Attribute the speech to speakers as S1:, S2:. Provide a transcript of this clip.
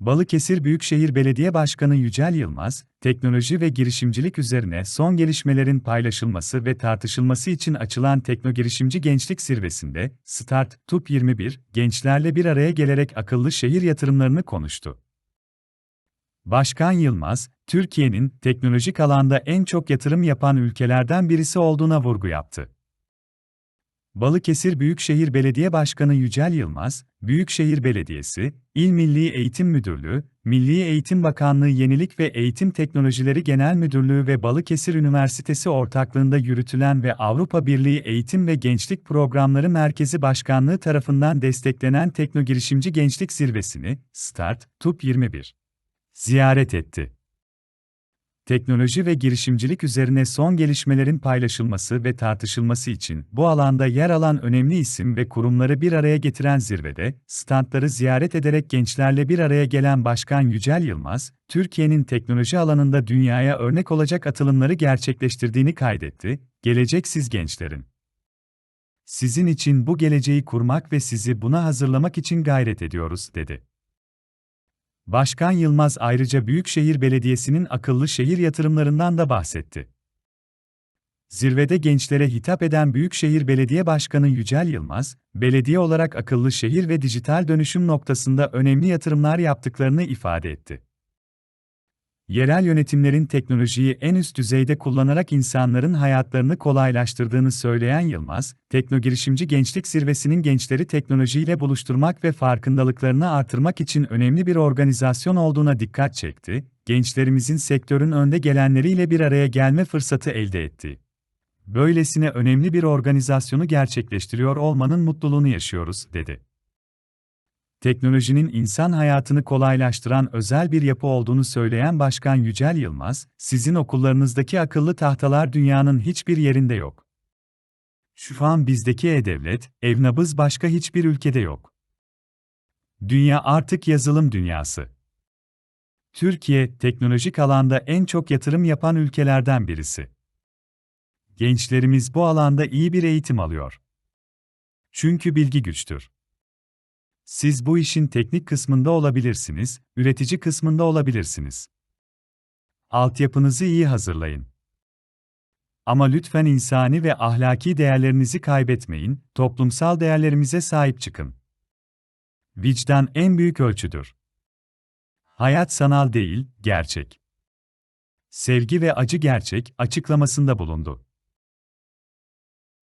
S1: Balıkesir Büyükşehir Belediye Başkanı Yücel Yılmaz, teknoloji ve girişimcilik üzerine son gelişmelerin paylaşılması ve tartışılması için açılan Teknogirişimci Gençlik Zirvesi'nde, Start, TUP 21, gençlerle bir araya gelerek akıllı şehir yatırımlarını konuştu. Başkan Yılmaz, Türkiye'nin teknolojik alanda en çok yatırım yapan ülkelerden birisi olduğuna vurgu yaptı. Balıkesir Büyükşehir Belediye Başkanı Yücel Yılmaz, Büyükşehir Belediyesi, İl Milli Eğitim Müdürlüğü, Milli Eğitim Bakanlığı Yenilik ve Eğitim Teknolojileri Genel Müdürlüğü ve Balıkesir Üniversitesi ortaklığında yürütülen ve Avrupa Birliği Eğitim ve Gençlik Programları Merkezi Başkanlığı tarafından desteklenen Teknogirişimci Gençlik Zirvesi'ni, Start, TUP 21, ziyaret etti teknoloji ve girişimcilik üzerine son gelişmelerin paylaşılması ve tartışılması için bu alanda yer alan önemli isim ve kurumları bir araya getiren zirvede, standları ziyaret ederek gençlerle bir araya gelen Başkan Yücel Yılmaz, Türkiye'nin teknoloji alanında dünyaya örnek olacak atılımları gerçekleştirdiğini kaydetti, gelecek siz gençlerin. Sizin için bu geleceği kurmak ve sizi buna hazırlamak için gayret ediyoruz, dedi. Başkan Yılmaz ayrıca Büyükşehir Belediyesi'nin akıllı şehir yatırımlarından da bahsetti. Zirvede gençlere hitap eden Büyükşehir Belediye Başkanı Yücel Yılmaz, belediye olarak akıllı şehir ve dijital dönüşüm noktasında önemli yatırımlar yaptıklarını ifade etti yerel yönetimlerin teknolojiyi en üst düzeyde kullanarak insanların hayatlarını kolaylaştırdığını söyleyen Yılmaz, Teknogirişimci Gençlik Zirvesi'nin gençleri teknolojiyle buluşturmak ve farkındalıklarını artırmak için önemli bir organizasyon olduğuna dikkat çekti, gençlerimizin sektörün önde gelenleriyle bir araya gelme fırsatı elde etti. Böylesine önemli bir organizasyonu gerçekleştiriyor olmanın mutluluğunu yaşıyoruz, dedi teknolojinin insan hayatını kolaylaştıran özel bir yapı olduğunu söyleyen Başkan Yücel Yılmaz, sizin okullarınızdaki akıllı tahtalar dünyanın hiçbir yerinde yok. Şu an bizdeki e-devlet, evnabız başka hiçbir ülkede yok. Dünya artık yazılım dünyası. Türkiye, teknolojik alanda en çok yatırım yapan ülkelerden birisi. Gençlerimiz bu alanda iyi bir eğitim alıyor. Çünkü bilgi güçtür. Siz bu işin teknik kısmında olabilirsiniz, üretici kısmında olabilirsiniz. Altyapınızı iyi hazırlayın. Ama lütfen insani ve ahlaki değerlerinizi kaybetmeyin, toplumsal değerlerimize sahip çıkın. Vicdan en büyük ölçüdür. Hayat sanal değil, gerçek. Sevgi ve acı gerçek açıklamasında bulundu.